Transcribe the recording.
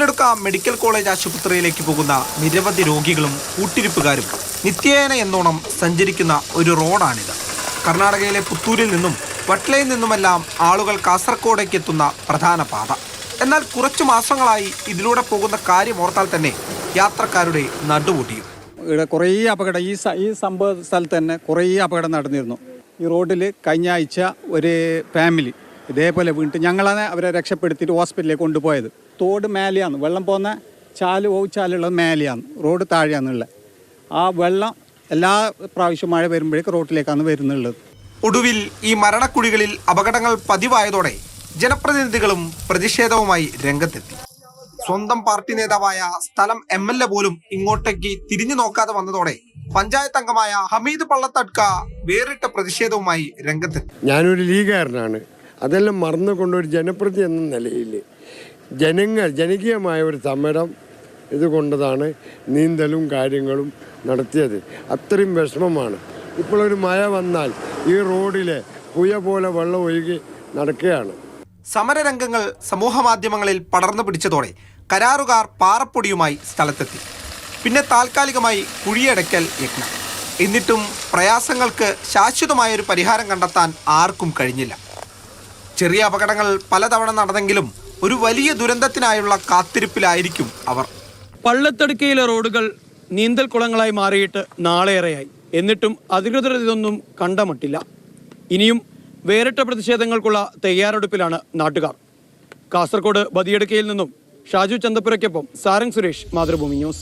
Medical college ആശുപത്രിയിലേക്ക് പോകുന്ന നിരവധി രോഗികളും കൂട്ടിരിപ്പുകാരും നിത്യേന എന്നോണം സഞ്ചരിക്കുന്ന ഒരു റോഡാണിത്. കർണാടകയിലെ പുത്തൂരിൽ നിന്നും വട്ട്ലയിൽ നിന്നുമെല്ലാം ആളുകൾ കാസർഗോഡേക്ക് എത്തുന്ന പ്രധാന പാത. എന്നാൽ കുറച്ചു മാസങ്ങളായി ഇതിലൂടെ പോകുന്ന കാര്യം ഓർത്താൽ തന്നെ യാത്രക്കാരുടെ നടുവൊടിയും. ഇവിടെ കുറേ അപകടം. ഈ ഈ സംഭവ സ്ഥലത്ത് തന്നെ കുറേ അപകടം നടന്നിരുന്നു. ഈ റോഡിൽ കഴിഞ്ഞ ആഴ്ച ഒരു ഫാമിലി ഇതേപോലെ വീണിട്ട് ഞങ്ങളാണ് അവരെ രക്ഷപ്പെടുത്തിയിട്ട് ഹോസ്പിറ്റലിലേക്ക് കൊണ്ടുപോയത്. തോട് മേലെയാണ് വെള്ളം പോകുന്ന ചാൽ ഓവിച്ചാലുള്ളത് ചാലുള്ളത് മേലെയാണ് റോഡ് താഴെയാണുള്ളത്. ആ വെള്ളം എല്ലാ പ്രാവശ്യവും മഴ വരുമ്പോഴേക്ക് റോഡിലേക്കാണ് വരുന്നുള്ളത്. ഒടുവിൽ ഈ മരണക്കുഴികളിൽ അപകടങ്ങൾ പതിവായതോടെ ജനപ്രതിനിധികളും പ്രതിഷേധവുമായി രംഗത്തെത്തി. സ്വന്തം പാർട്ടി നേതാവായ സ്ഥലം എം എൽ എ പോലും ഇങ്ങോട്ടേക്ക് തിരിഞ്ഞു നോക്കാതെ വന്നതോടെ പഞ്ചായത്ത് അംഗമായ ഹമീദ് പള്ളത്തട്ക വേറിട്ട പ്രതിഷേധവുമായി രംഗത്തെത്തി. ഞാനൊരു ലീഗുകാരനാണ്. അതെല്ലാം മറന്നുകൊണ്ട് ഒരു ജനപ്രതി എന്ന നിലയിൽ ജനങ്ങൾ ജനകീയമായ ഒരു സമരം ഇതുകൊണ്ടതാണ് നീന്തലും കാര്യങ്ങളും നടത്തിയത്. അത്രയും വിഷമമാണ്. ഇപ്പോഴൊരു മഴ വന്നാൽ ഈ റോഡിലെ പുയ പോലെ വെള്ളം ഒഴുകി നടക്കുകയാണ്. സമരരംഗങ്ങൾ സമൂഹ മാധ്യമങ്ങളിൽ പടർന്നു പിടിച്ചതോടെ കരാറുകാർ പാറപ്പൊടിയുമായി സ്ഥലത്തെത്തി. പിന്നെ താൽക്കാലികമായി കുഴിയടയ്ക്കൽ യജ്ഞം എന്നിട്ടും പ്രയാസങ്ങൾക്ക് ശാശ്വതമായൊരു പരിഹാരം കണ്ടെത്താൻ ആർക്കും കഴിഞ്ഞില്ല. ചെറിയ അപകടങ്ങൾ പലതവണ നടന്നെങ്കിലും ഒരു വലിയ ദുരന്തത്തിനായുള്ള കാത്തിരിപ്പിലായിരിക്കും അവർ. പള്ളത്തടുക്കയിലെ റോഡുകൾ നീന്തൽ കുളങ്ങളായി മാറിയിട്ട് നാളേറെയായി. എന്നിട്ടും അധികൃതർ ഇതൊന്നും കണ്ടമട്ടില്ല. ഇനിയും വേറിട്ട പ്രതിഷേധങ്ങൾക്കുള്ള തയ്യാറെടുപ്പിലാണ് നാട്ടുകാർ. കാസർഗോഡ് ബദിയടുക്കയിൽ നിന്നും ഷാജു ചന്തപ്പുരയ്ക്കൊപ്പം സാരംഗ് സുരേഷ് മാതൃഭൂമി ന്യൂസ്.